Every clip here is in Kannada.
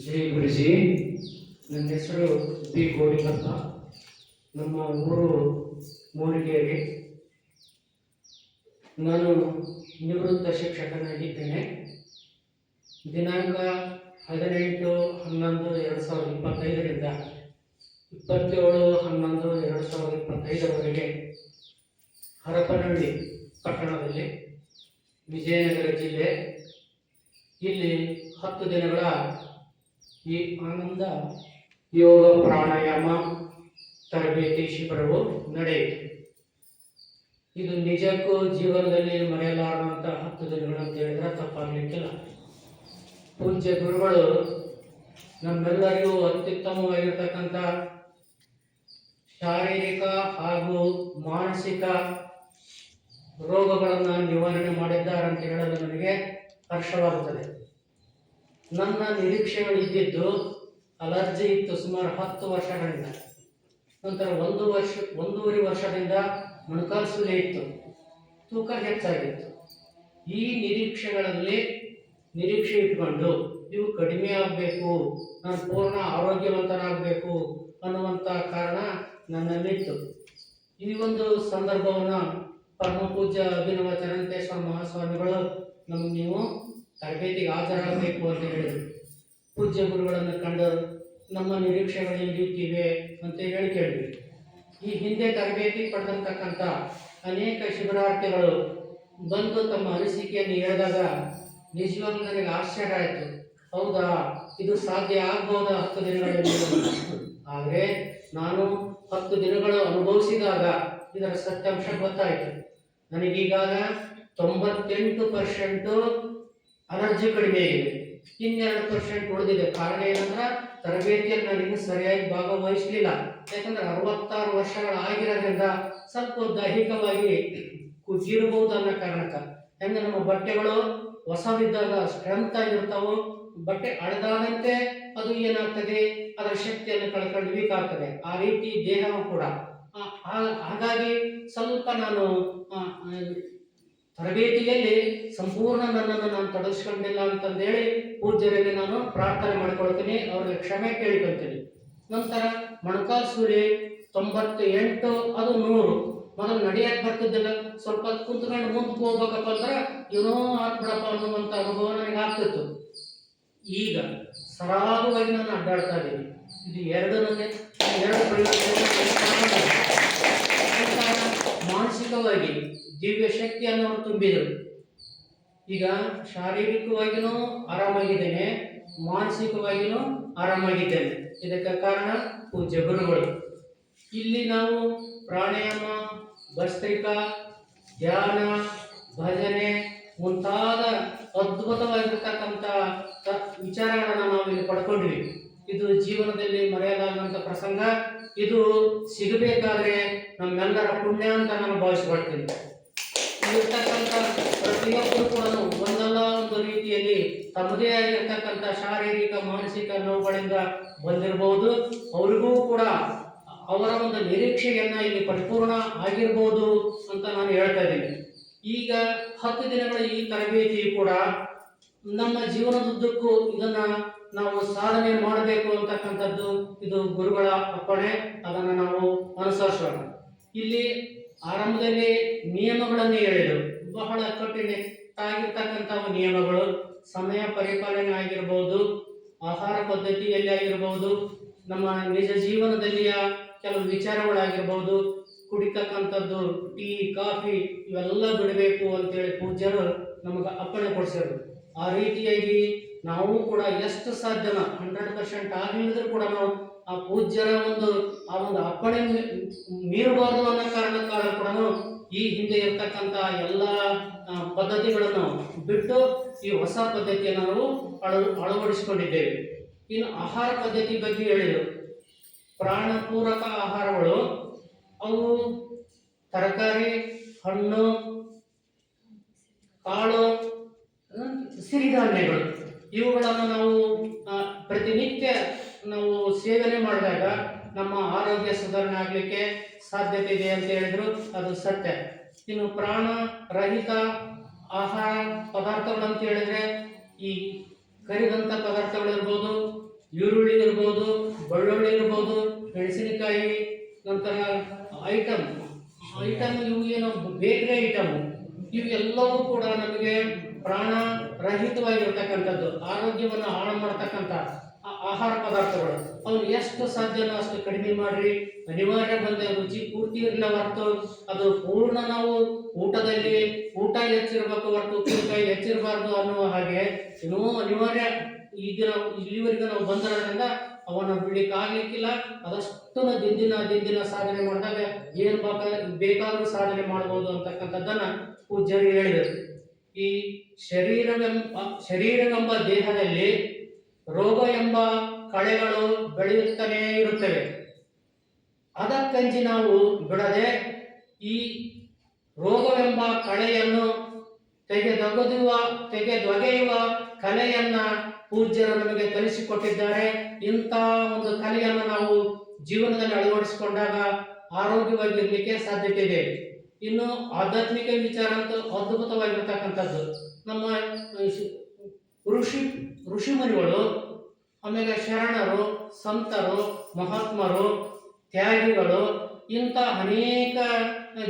ಜೈ ಗುರುಜಿ, ನನ್ನ ಹೆಸರು ಬಿ ಗೋವಿಂದಪ್ಪ. ನಮ್ಮ ಊರು ಮೂಲಿಗೆಯಲ್ಲಿ ನಾನು ನಿವೃತ್ತ ಶಿಕ್ಷಕನಾಗಿದ್ದೇನೆ. ದಿನಾಂಕ ಹದಿನೆಂಟು ಹನ್ನೊಂದು ಎರಡು ಸಾವಿರದ ಇಪ್ಪತ್ತೈದರಿಂದ ಇಪ್ಪತ್ತೇಳು ಹನ್ನೊಂದು ಎರಡು ಸಾವಿರದ ಇಪ್ಪತ್ತೈದರವರೆಗೆ ಹರಪನಹಳ್ಳಿ ಪಟ್ಟಣದಲ್ಲಿ ವಿಜಯನಗರ ಜಿಲ್ಲೆ. ಇಲ್ಲಿ ಹತ್ತು ದಿನಗಳ ಈ ಆನಂದ ಯೋಗ ಪ್ರಾಣಾಯಾಮ ತರಬೇತಿ ಶಿಬಿರವು ನಡೆಯಿತು. ಇದು ನಿಜಕ್ಕೂ ಜೀವನದಲ್ಲಿ ಮರೆಯಲಾರದಂಥ ಹತ್ತು ದಿನಗಳು ಅಂತ ಹೇಳಿದ್ರೆ ತಪ್ಪಾಗಲಿಕ್ಕಿಲ್ಲ. ಪೂಜ್ಯ ಗುರುಗಳು ನಮ್ಮೆಲ್ಲರಿಗೂ ಅತ್ಯುತ್ತಮವಾಗಿರ್ತಕ್ಕಂಥ ಶಾರೀರಿಕ ಹಾಗೂ ಮಾನಸಿಕ ರೋಗಗಳನ್ನು ನಿವಾರಣೆ ಮಾಡಿದ್ದಾರೆ ಅಂತ ಹೇಳಲು ನನಗೆ ಹರ್ಷವಾಗುತ್ತದೆ. ನನ್ನ ನಿರೀಕ್ಷೆಗಳು ಇದ್ದಿದ್ದು ಅಲರ್ಜಿ ಇತ್ತು ಸುಮಾರು ಹತ್ತು ವರ್ಷಗಳಿಂದ. ನಂತರ ಒಂದು ವರ್ಷ, ಒಂದೂವರೆ ವರ್ಷದಿಂದ ಮೊಣಕಾಲ್ಸುಲೆ ಇತ್ತು. ತೂಕ ಹೆಚ್ಚಾಗಿತ್ತು. ಈ ನಿರೀಕ್ಷೆಗಳಲ್ಲಿ ನಿರೀಕ್ಷೆ ಇಟ್ಕೊಂಡು ಇವು ಕಡಿಮೆ ಆಗಬೇಕು, ನಾನು ಪೂರ್ಣ ಆರೋಗ್ಯವಂತನಾಗಬೇಕು ಅನ್ನುವಂಥ ಕಾರಣ ನನ್ನಲ್ಲಿತ್ತು. ಈ ಒಂದು ಸಂದರ್ಭವನ್ನು ಪರಮಪೂಜ್ಯ ಅಭಿನವ ಚರಂತೇಶ್ವರ ಮಹಾಸ್ವಾಮಿಗಳು ನಮ್ಗೆ ನೀವು ತರಬೇತಿಗೆ ಹಾಜರಾಗಬೇಕು ಅಂತ ಹೇಳಿದರು. ಪೂಜ್ಯ ಗುರುಗಳನ್ನು ಕಂಡು ನಮ್ಮ ನಿರೀಕ್ಷೆಗಳು ಎಲ್ಲಿಟ್ಟಿವೆ ಅಂತ ಹೇಳಿ ಕೇಳಿದ್ವಿ ಈ ಹಿಂದೆ ತರಬೇತಿ ಪಡೆದಿರ್ತಕ್ಕಂಥ ಅನೇಕ ಶಿಬಿರಾರ್ಥಿಗಳು ಬಂದು ತಮ್ಮ ಅನಿಸಿಕೆಯನ್ನು ಹೇಳಿದಾಗ ನಿಜವಾಗ್ಲೂ ನನಗೆ ಆಶ್ಚರ್ಯ ಆಯಿತು. ಹೌದಾ, ಇದು ಸಾಧ್ಯ ಆಗ್ಬೋದಾ ಹತ್ತು ದಿನಗಳಲ್ಲಿ ಆದರೆ ನಾನು ಹತ್ತು ದಿನಗಳು ಅನುಭವಿಸಿದಾಗ ಇದರ ಸತ್ಯಾಂಶ ಗೊತ್ತಾಯಿತು. ನನಗೀಗಾಗ ತೊಂಬತ್ತೆಂಟು ಪರ್ಸೆಂಟು ಅಲರ್ಜಿ ಕಡಿಮೆ ಆಗಿದೆ. ಇನ್ನೆರಡು ಪರ್ಸೆಂಟ್ ಉಳಿದಿದೆ. ಕಾರಣ ಏನಂದ್ರೆ ತರಬೇತಿಯಲ್ಲಿ ನಾನು ಇನ್ನೂ ಸರಿಯಾಗಿ ಭಾಗವಹಿಸಲಿಲ್ಲ. ಯಾಕಂದ್ರೆ ಅರವತ್ತಾರು ವರ್ಷಗಳ ಆಗಿರೋದ್ರಿಂದ ಸ್ವಲ್ಪ ದೈಹಿಕವಾಗಿ ಕುಗ್ಗಿರಬಹುದು ಅನ್ನೋ ಕಾರಣಕ್ಕೆ. ಹೆಂಗೆ ನಮ್ಮ ಬಟ್ಟೆಗಳು ಹೊಸವಿದ್ದಾಗ ಸ್ಟ್ರೆಂತ್ ಆಗಿರ್ತಾವೆ, ಬಟ್ಟೆ ಅಳೆದಾದಂತೆ ಅದು ಏನಾಗ್ತದೆ? ಅದರ ಶಕ್ತಿಯನ್ನು ಕಳ್ಕೊಂಡು ವೀಕ್ ಆಗ್ತದೆ ಆ ರೀತಿ ದೇಹವು ಕೂಡ. ಹಾಗಾಗಿ ಸ್ವಲ್ಪ ನಾನು ತರಬೇತಿಯಲ್ಲಿ ಸಂಪೂರ್ಣ ನನ್ನನ್ನು ನಾನು ತೊಡಗಿಸ್ಕೊಂಡಿಲ್ಲ ಅಂತಂದೇಳಿ ಪೂಜ್ಯರಲ್ಲಿ ನಾನು ಪ್ರಾರ್ಥನೆ ಮಾಡ್ಕೊಳ್ತೀನಿ, ಅವ್ರಿಗೆ ಕ್ಷಮೆ ಕೇಳಿಕೊಳ್ತೀನಿ. ನಂತರ ಮೊಣಕಾಲ್ ಸೂರಿ ತೊಂಬತ್ತು ಎಂಟು ಅದು ನೂರು. ಮೊದಲು ನಡೆಯಕ್ಕೆ ಬರ್ತಿದ್ದಿಲ್ಲ ಸ್ವಲ್ಪ ಕುಂತ್ಕೊಂಡು ಮುಂದೆ ಹೋಗ್ಬೇಕಪ್ಪ ಅಂದ್ರೆ ಏನೋ ಆಗ್ಬಿಡಪ್ಪ ಅನ್ನುವಂಥ ಅನುಭವ ನನಗೆ ಆಗ್ತಿತ್ತು. ಈಗ ಸರಾಗವಾಗಿ ನಾನು ಅಡ್ಡಾಡ್ತಾ ಇದ್ದೀನಿ. ಇದು ಎರಡು ನನಗೆ ಎರಡು ಪ್ರಯೋಜನಗಳು ನಂತರ ಮಾನಸಿಕವಾಗಿ ದಿವ್ಯ ಶಕ್ತಿಯನ್ನು ಅವರು ತುಂಬಿದರು. ಈಗ ಶಾರೀರಿಕವಾಗಿಯೂ ಆರಾಮಾಗಿದ್ದೇನೆ ಮಾನಸಿಕವಾಗಿಯೂ ಆರಾಮಾಗಿದ್ದೇನೆ. ಇದಕ್ಕೆ ಕಾರಣ ಪೂಜ್ಯ ಗುರುಗಳು. ಇಲ್ಲಿ ನಾವು ಪ್ರಾಣಾಯಾಮ, ಭಸ್ತ್ರಿಕ, ಧ್ಯಾನ, ಭಜನೆ ಮುಂತಾದ ಅದ್ಭುತವಾಗಿರ್ತಕ್ಕಂಥ ವಿಚಾರಗಳನ್ನು ನಾವು ಇಲ್ಲಿ ಪಡ್ಕೊಂಡ್ವಿ. ಇದು ಜೀವನದಲ್ಲಿ ಮರೆಯಲಾಗುವಂಥ ಪ್ರಸಂಗ. ಇದು ಸಿಗಬೇಕಾದ್ರೆ ನಮ್ಮೆಲ್ಲರ ಪುಣ್ಯ ಅಂತ ನಾನು ಭಾವಿಸ್ಕೊಳ್ತೀನಿ. ಇರ್ತಕ್ಕಂಥ ಪ್ರತಿಯೊಬ್ಬರು ಕೂಡ ಒಂದಲ್ಲ ಒಂದು ರೀತಿಯಲ್ಲಿ ತಮ್ಮದೇ ಆಗಿರ್ತಕ್ಕಂಥ ಶಾರೀರಿಕ, ಮಾನಸಿಕ ನೋವುಗಳಿಂದ ಬಂದಿರಬಹುದು. ಅವರಿಗೂ ಕೂಡ ಅವರ ಒಂದು ನಿರೀಕ್ಷೆಯನ್ನ ಇಲ್ಲಿ ಪರಿಪೂರ್ಣ ಆಗಿರ್ಬೋದು ಅಂತ ನಾನು ಹೇಳ್ತಾ ಇದ್ದೀನಿ. ಈಗ ಹತ್ತು ದಿನಗಳ ಈ ತರಬೇತಿ ಕೂಡ ನಮ್ಮ ಜೀವನದುದ್ದಕ್ಕೂ ಇದನ್ನ ನಾವು ಸಾಧನೆ ಮಾಡಬೇಕು ಅಂತಕ್ಕಂಥದ್ದು ಇದು ಗುರುಗಳ ಅಪ್ಪಣೆ. ಅದನ್ನು ನಾವು ಅನುಸರಿಸೋಣ. ಇಲ್ಲಿ ಆರಂಭದಲ್ಲಿ ನಿಯಮಗಳನ್ನು ಹೇಳಿದರು. ಬಹಳ ಆಗಿರ್ತಕ್ಕಂಥ ನಿಯಮಗಳು. ಸಮಯ ಪರಿಪಾಲನೆ ಆಗಿರ್ಬೋದು, ಆಹಾರ ಪದ್ಧತಿಯಲ್ಲಿ ಆಗಿರ್ಬೋದು, ನಮ್ಮ ನಿಜ ಜೀವನದಲ್ಲಿಯ ಕೆಲವು ವಿಚಾರಗಳಾಗಿರ್ಬೋದು, ಕುಡಿತಕ್ಕಂಥದ್ದು, ಟೀ, ಕಾಫಿ ಇವೆಲ್ಲ ಬಿಡಬೇಕು ಅಂತೇಳಿ ಪೂಜ್ಯರು ನಮಗೆ ಅಪ್ಪಣೆ ಕೊಡಿಸಿದ್ರು. ಆ ರೀತಿಯಾಗಿ ನಾವು ಕೂಡ ಎಷ್ಟು ಸಾಧ್ಯನ, ಹಂಡ್ರೆಡ್ ಪರ್ಸೆಂಟ್ ಆಗಲಿಲ್ಲದ್ರೂ ಕೂಡ ನಾವು ಆ ಪೂಜ್ಯರ ಒಂದು, ಆ ಒಂದು ಅಪ್ಪಣೆ ಮೀರಬಾರದು ಅನ್ನೋ ಕಾರಣಕ್ಕಾಗ ಕೂಡ ಈ ಹಿಂದೆ ಇರ್ತಕ್ಕಂಥ ಎಲ್ಲ ಪದ್ಧತಿಗಳನ್ನು ಬಿಟ್ಟು ಈ ಹೊಸ ಪದ್ಧತಿಯನ್ನು ನಾವು ಅಳ, ಅಳವಡಿಸಿಕೊಂಡಿದ್ದೇವೆ. ಇನ್ನು ಆಹಾರ ಪದ್ಧತಿ ಬಗ್ಗೆ ಹೇಳಿದರು. ಪ್ರಾಣಪೂರಕ ಆಹಾರಗಳು, ಅವು ತರಕಾರಿ, ಹಣ್ಣು, ಕಾಳು ಸಿರಿಧಾನ್ಯಗಳು. ಇವುಗಳನ್ನು ನಾವು ಪ್ರತಿನಿತ್ಯ ನಾವು ಸೇವನೆ ಮಾಡಿದಾಗ ನಮ್ಮ ಆರೋಗ್ಯ ಸುಧಾರಣೆ ಆಗಲಿಕ್ಕೆ ಸಾಧ್ಯತೆ ಇದೆ ಅಂತ ಹೇಳಿದ್ರು. ಅದು ಸತ್ಯ. ಇನ್ನು ಪ್ರಾಣ ರಹಿತ ಆಹಾರ ಪದಾರ್ಥಗಳು ಅಂತ ಹೇಳಿದ್ರೆ ಈ ಕರಿದಂಥ ಪದಾರ್ಥಗಳಿರ್ಬೋದು ಈರುಳ್ಳಿ ಇರ್ಬೋದು, ಬೆಳ್ಳುಳ್ಳಿ ಇರ್ಬೋದು, ಮೆಣಸಿನಕಾಯಿ, ನಂತರ ಐಟಮ್. ಐಟಮ್ ಇವು ಏನು ಬೇಕರಿ ಐಟಮ್. ಇವೆಲ್ಲವೂ ಕೂಡ ನಮಗೆ ಪ್ರಾಣ ರಹಿತವಾಗಿರ್ತಕ್ಕಂಥದ್ದು, ಆರೋಗ್ಯವನ್ನು ಹಾಳು ಮಾಡ್ತಕ್ಕಂಥ ಆಹಾರ ಪದಾರ್ಥಗಳು. ಅವನು ಎಷ್ಟು ಸಾಧ್ಯನೋ ಅಷ್ಟು ಕಡಿಮೆ ಮಾಡ್ರಿ. ಅನಿವಾರ್ಯ ಬಂದ ರುಚಿ ಪೂರ್ತಿ ಇರಲಿಲ್ಲ ಹೊರತು. ಅದು ಪೂರ್ಣ ನಾವು ಊಟದಲ್ಲಿ ಊಟ ಹೆಚ್ಚಿರ್ಬೇಕು ಹೊರತು, ಊಟ ಹೆಚ್ಚಿರಬಾರ್ದು ಅನ್ನುವ ಹಾಗೆ ಏನೋ ಅನಿವಾರ್ಯ ಈಗ ನಾವು ಇಲ್ಲಿವರೆಗೂ ನಾವು ಬಂದಿರೋದ್ರಿಂದ ಅವನ ಬಿಡ್ಲಿಕ್ಕೆ ಆಗ್ಲಿಕ್ಕಿಲ್ಲ. ಅದಷ್ಟು ದಿನ ದಿನ ಸಾಧನೆ ಮಾಡಿದಾಗ ಏನು ಬೇಕಾದರೂ ಬೇಕಾದ್ರೂ ಸಾಧನೆ ಮಾಡ್ಬೋದು ಅಂತಕ್ಕಂಥದ್ದನ್ನ ಪೂಜ್ಯರು ಹೇಳಿದರು. ಈ ಶರೀರವೆಂಬ ಶರೀರವೆಂಬ ದೇಹದಲ್ಲಿ ರೋಗ ಎಂಬ ಕಳೆಗಳು ಬೆಳೆಯುತ್ತಲೇ ಇರುತ್ತವೆ. ಅದಕ್ಕಂಜಿ ನಾವು ಬಿಡದೆ ಈ ರೋಗವೆಂಬ ಕಳೆಯನ್ನು ತೆಗೆದೊಗೆಯುವ ತೆಗೆದೊಗೆಯುವ ಕಲೆಯನ್ನ ಪೂಜ್ಯರು ನಮಗೆ ಕಲಿಸಿಕೊಟ್ಟಿದ್ದಾರೆ. ಇಂಥ ಒಂದು ಕಲೆಯನ್ನು ನಾವು ಜೀವನದಲ್ಲಿ ಅಳವಡಿಸಿಕೊಂಡಾಗ ಆರೋಗ್ಯವಾಗಿರ್ಲಿಕ್ಕೆ ಸಾಧ್ಯತೆ ಇದೆ ಇನ್ನು ಆಧ್ಯಾತ್ಮಿಕ ವಿಚಾರ ಅಂತೂ ಅದ್ಭುತವಾಗಿರ್ತಕ್ಕಂಥದ್ದು. ನಮ್ಮ ಋಷಿ, ಋಷಿಮುನಿಗಳು, ಆಮೇಲೆ ಶರಣರು, ಸಂತರು, ಮಹಾತ್ಮರು, ತ್ಯಾಗಿಗಳು, ಇಂಥ ಅನೇಕ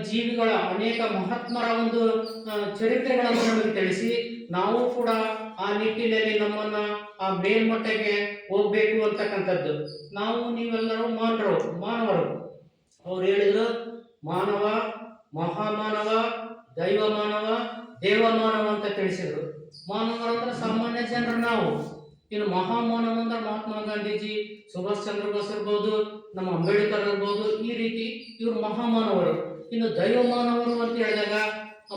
ಜೀವಿಗಳ ಅನೇಕ ಮಹಾತ್ಮರ ಒಂದು ಚರಿತ್ರೆಗಳನ್ನು ನಮಗೆ ತಿಳಿಸಿ, ನಾವು ಕೂಡ ಆ ನಿಟ್ಟಿನಲ್ಲಿ ನಮ್ಮನ್ನ ಆ ಮೇಲ್ಮಟ್ಟಕ್ಕೆ ಹೋಗ್ಬೇಕು ಅಂತಕ್ಕಂಥದ್ದು. ನಾವು ನೀವೆಲ್ಲರೂ ಮಾನವರು ಮಾನವರು. ಅವ್ರು ಹೇಳಿದ್ರು, ಮಾನವ, ಮಹಾಮಾನವ ದೈವ ಮಾನವ ದೇವ ಮಾನವ ಅಂತ ತಿಳಿಸಿದ್ರು. ಮಾನವರು ಅಂದ್ರೆ ಸಾಮಾನ್ಯ ಜನರು ನಾವು. ಇನ್ನು ಮಹಾಮಾನವ ಅಂದ್ರೆ ಮಹಾತ್ಮ ಗಾಂಧೀಜಿ, ಸುಭಾಷ್ ಚಂದ್ರ ಬೋಸ್ ಇರ್ಬೋದು, ನಮ್ಮ ಅಂಬೇಡ್ಕರ್ ಇರ್ಬೋದು, ಈ ರೀತಿ ಇವರು ಮಹಾಮಾನವರು. ಇನ್ನು ದೈವ ಮಾನವರು ಅಂತ ಹೇಳಿದಾಗ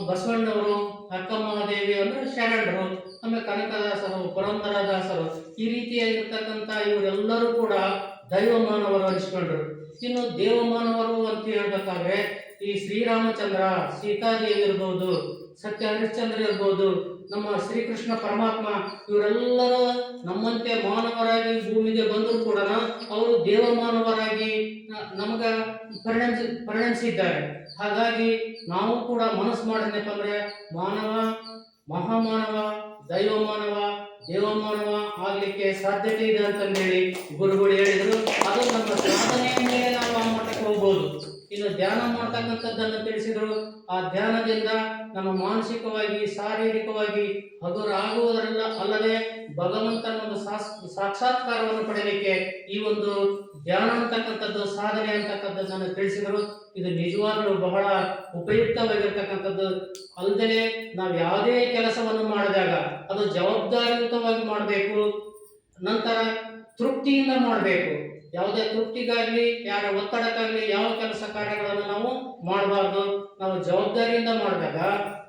ಬಸವಣ್ಣವರು, ಅಕ್ಕ ಮಹಾದೇವಿ ಅಂದ್ರೆ ಶರಣರು, ಆಮೇಲೆ ಕನಕದಾಸರು, ಪುರಂದರದಾಸರು, ಈ ರೀತಿಯಾಗಿರ್ತಕ್ಕಂಥ ಇವರೆಲ್ಲರೂ ಕೂಡ ದೈವ ಮಾನವರು ಅನಿಸ್ಕೊಂಡ್ರು. ಇನ್ನು ದೇವಮಾನವರು ಅಂತ ಹೇಳ್ಬೇಕಾದ್ರೆ, ಈ ಶ್ರೀರಾಮಚಂದ್ರ, ಸೀತಾದೇವಿ ಇರ್ಬೋದು ಸತ್ಯ ಹರಿಶ್ಚಂದ್ರ ಇರ್ಬೋದು ನಮ್ಮ ಶ್ರೀಕೃಷ್ಣ ಪರಮಾತ್ಮ ಇವರೆಲ್ಲರೂ ನಮ್ಮಂತೆ ಮಾನವರಾಗಿ ಭೂಮಿಗೆ ಬಂದರೂ ಕೂಡ ಅವರು ದೇವಮಾನವರಾಗಿ ಮಾನವರಾಗಿ ನಮಗ ಪರಿಣಮಿಸಿ, ಪರಿಣಮಿಸಿದ್ದಾರೆ. ಹಾಗಾಗಿ ನಾವು ಕೂಡ ಮನಸ್ಸು ಮಾಡಿದ್ನಪ್ಪ ಅಂದ್ರೆ ಮಾನವ, ಮಹಾಮಾನವ, ದೈವಮಾನವ, ದೇವಮಾನವ ಆಗ್ಲಿಕ್ಕೆ ಸಾಧ್ಯತೆ ಇದೆ ಅಂತಂದೇಳಿ ಗುರುಗಳು ಹೇಳಿದ್ರು ಅದು ನಮ್ಮ ಸಾಧನೆಯ ಮೇಲೆ ನಾವು ಆ ಮಟ್ಟಕ್ಕೆ ಹೋಗ್ಬೋದು ಇನ್ನು ಧ್ಯಾನ ಮಾಡ್ತಕ್ಕಂಥದ್ದನ್ನು ತಿಳಿಸಿದರು. ಆ ಧ್ಯಾನದಿಂದ ನಮ್ಮ ಮಾನಸಿಕವಾಗಿ, ಶಾರೀರಿಕವಾಗಿ ಹಗುರಾಗುವುದರಿಂದ ಅಲ್ಲದೆ ಭಗವಂತನ ಒಂದು ಸಾಕ್ಷಾತ್ಕಾರವನ್ನು ಪಡೆಯಲಿಕ್ಕೆ ಈ ಒಂದು ಧ್ಯಾನ ಅಂತಕ್ಕಂಥದ್ದು, ಸಾಧನೆ ಅಂತಕ್ಕಂಥದ್ದನ್ನು ತಿಳಿಸಿದರು. ಇದು ನಿಜವಾಗ್ಲೂ ಬಹಳ ಉಪಯುಕ್ತವಾಗಿರ್ತಕ್ಕಂಥದ್ದು. ಅಲ್ಲದೆ ನಾವು ಯಾವುದೇ ಕೆಲಸವನ್ನು ಮಾಡಿದಾಗ ಅದು ಜವಾಬ್ದಾರಿಯುತವಾಗಿ ಮಾಡಬೇಕು, ನಂತರ ತೃಪ್ತಿಯಿಂದ ಮಾಡಬೇಕು. ಯಾವುದೇ ತೃಪ್ತಿಗಾಗಲಿ ಯಾರ ಒತ್ತಡಕ್ಕಾಗ್ಲಿ, ಯಾವ ಕೆಲಸ ಕಾರ್ಯಗಳನ್ನು ನಾವು ಮಾಡಬಾರ್ದು. ನಾವು ಜವಾಬ್ದಾರಿಯಿಂದ ಮಾಡಿದಾಗ,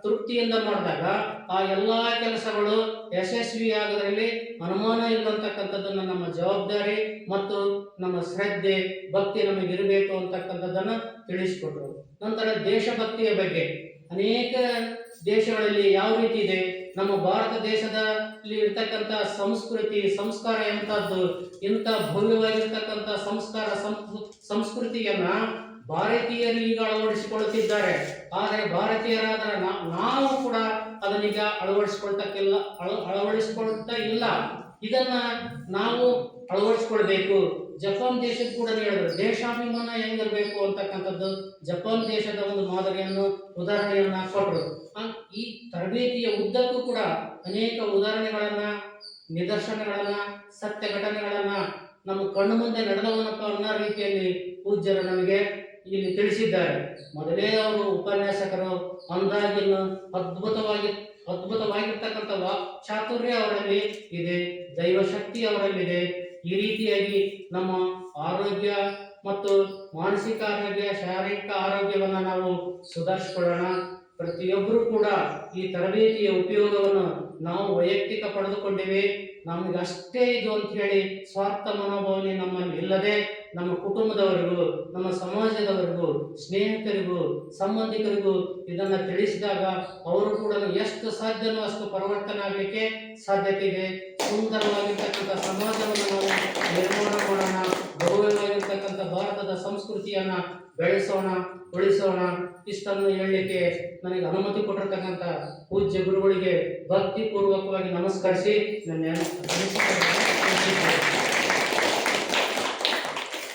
ತೃಪ್ತಿಯಿಂದ ಮಾಡಿದಾಗ ಆ ಎಲ್ಲಾ ಕೆಲಸಗಳು ಯಶಸ್ವಿಯಾಗೋದ್ರಲ್ಲಿ ಅನುಮಾನ ಇಲ್ಲಂತಕ್ಕಂಥದ್ದನ್ನು ನಮ್ಮ ಜವಾಬ್ದಾರಿ ಮತ್ತು ನಮ್ಮ ಶ್ರದ್ಧೆ, ಭಕ್ತಿ ನಮಗಿರಬೇಕು ಅಂತಕ್ಕಂಥದ್ದನ್ನು ತಿಳಿಸಿಕೊಟ್ರು. ನಂತರ ದೇಶಭಕ್ತಿಯ ಬಗ್ಗೆ. ಅನೇಕ ದೇಶಗಳಲ್ಲಿ ಯಾವ ರೀತಿ ಇದೆ? ನಮ್ಮ ಭಾರತ ದೇಶದಲ್ಲಿ ಇರ್ತಕ್ಕಂಥ ಸಂಸ್ಕೃತಿ, ಸಂಸ್ಕಾರ ಎಂಥದ್ದು, ಇಂಥ ಭವ್ಯವಾಗಿರ್ತಕ್ಕಂಥ ಸಂಸ್ಕಾರ, ಸಂಸ್ಕೃ- ಸಂಸ್ಕೃತಿಯನ್ನ ಭಾರತೀಯರು ಈಗ ಅಳವಡಿಸಿಕೊಳ್ಳುತ್ತಿದ್ದಾರೆ. ಆದರೆ ಭಾರತೀಯರಾದ ನಾವು ಕೂಡ ಅದನ್ನೀಗ ಅಳವಡಿಸಿಕೊಳ್ತಕ್ಕಿಲ್ಲ, ಅಳ, ಅಳವಡಿಸಿಕೊಳ್ತಾ ಇಲ್ಲ. ಇದನ್ನ ನಾವು ಅಳವಡಿಸ್ಕೊಳ್ಬೇಕು. ಜಪಾನ್ ದೇಶದ ಕೂಡ ಹೇಳಿದ್ರು, ದೇಶಾಭಿಮಾನ ಹೆಂಗಿರ್ಬೇಕು ಅಂತಕ್ಕಂಥದ್ದು ಜಪಾನ್ ದೇಶದ ಒಂದು ಮಾದರಿಯನ್ನು ಉದಾಹರಣೆಯನ್ನ ಕೊಟ್ಟರು ಈ ತರಬೇತಿಯ ಉದ್ದಕ್ಕೂ ಕೂಡ ಅನೇಕ ಉದಾಹರಣೆಗಳನ್ನ, ನಿದರ್ಶನಗಳನ್ನ ಸತ್ಯ ಘಟನೆಗಳನ್ನ ನಮ್ಮ ಕಣ್ಣು ಮುಂದೆ ನಡೆದವನಪ್ಪ ಅನ್ನೋ ರೀತಿಯಲ್ಲಿ ಪೂಜ್ಯರು ನಮಗೆ ಇಲ್ಲಿ ತಿಳಿಸಿದ್ದಾರೆ. ಮೊದಲೇ ಅವರು ಉಪನ್ಯಾಸಕರು ಅಂದಾಗಿನ ಅದ್ಭುತವಾಗಿ, ಅದ್ಭುತವಾಗಿರ್ತಕ್ಕಂಥ ಚಾತುರ್ಯ ಅವರಲ್ಲಿ ಇದೆ, ದೈವಶಕ್ತಿ ಅವರಲ್ಲಿದೆ ಈ ರೀತಿಯಾಗಿ ನಮ್ಮ ಆರೋಗ್ಯ ಮತ್ತು ಮಾನಸಿಕ ಆರೋಗ್ಯ, ಶಾರೀರಿಕ ಆರೋಗ್ಯವನ್ನು ನಾವು ಸುಧಾರಿಸಿಕೊಳ್ಳೋಣ. ಪ್ರತಿಯೊಬ್ಬರು ಕೂಡ ಈ ತರಬೇತಿಯ ಉಪಯೋಗವನ್ನು ನಾವು ವೈಯಕ್ತಿಕ ಪಡೆದುಕೊಂಡಿವೆ. ನಮಗಷ್ಟೇ ಇದು ಅಂತ ಹೇಳಿ ಸ್ವಾರ್ಥ ಮನೋಭಾವನೆ ನಮ್ಮಲ್ಲಿ ಇಲ್ಲದೆ ನಮ್ಮ ಕುಟುಂಬದವರಿಗೂ, ನಮ್ಮ ಸಮಾಜದವರಿಗೂ, ಸ್ನೇಹಿತರಿಗೂ, ಸಂಬಂಧಿಕರಿಗೂ ಇದನ್ನ ತಿಳಿಸಿದಾಗ ಅವರು ಕೂಡ ಎಷ್ಟು ಸಾಧ್ಯನೋ ಅಷ್ಟು ಪರಿವರ್ತನೆ ಆಗಲಿಕ್ಕೆ ಸಾಧ್ಯತೆ ಇದೆ. ಸುಂದರವಾಗಿರ್ತಕ್ಕಂಥ ಸಮಾಜವನ್ನು ನಾವು ನಿರ್ಮಾಣ ಮಾಡೋಣ ಗೌರವವಾಗಿರ್ತಕ್ಕಂಥ ಭಾರತದ ಸಂಸ್ಕೃತಿಯನ್ನ ಬೆಳೆಸೋಣ, ಉಳಿಸೋಣ ಇಷ್ಟನ್ನು ಹೇಳಲಿಕ್ಕೆ ನನಗೆ ಅನುಮತಿ ಕೊಟ್ಟಿರ್ತಕ್ಕಂಥ ಪೂಜ್ಯ ಗುರುಗಳಿಗೆ ಭಕ್ತಿ ಪೂರ್ವಕವಾಗಿ ನಮಸ್ಕರಿಸಿ ನನ್ನ.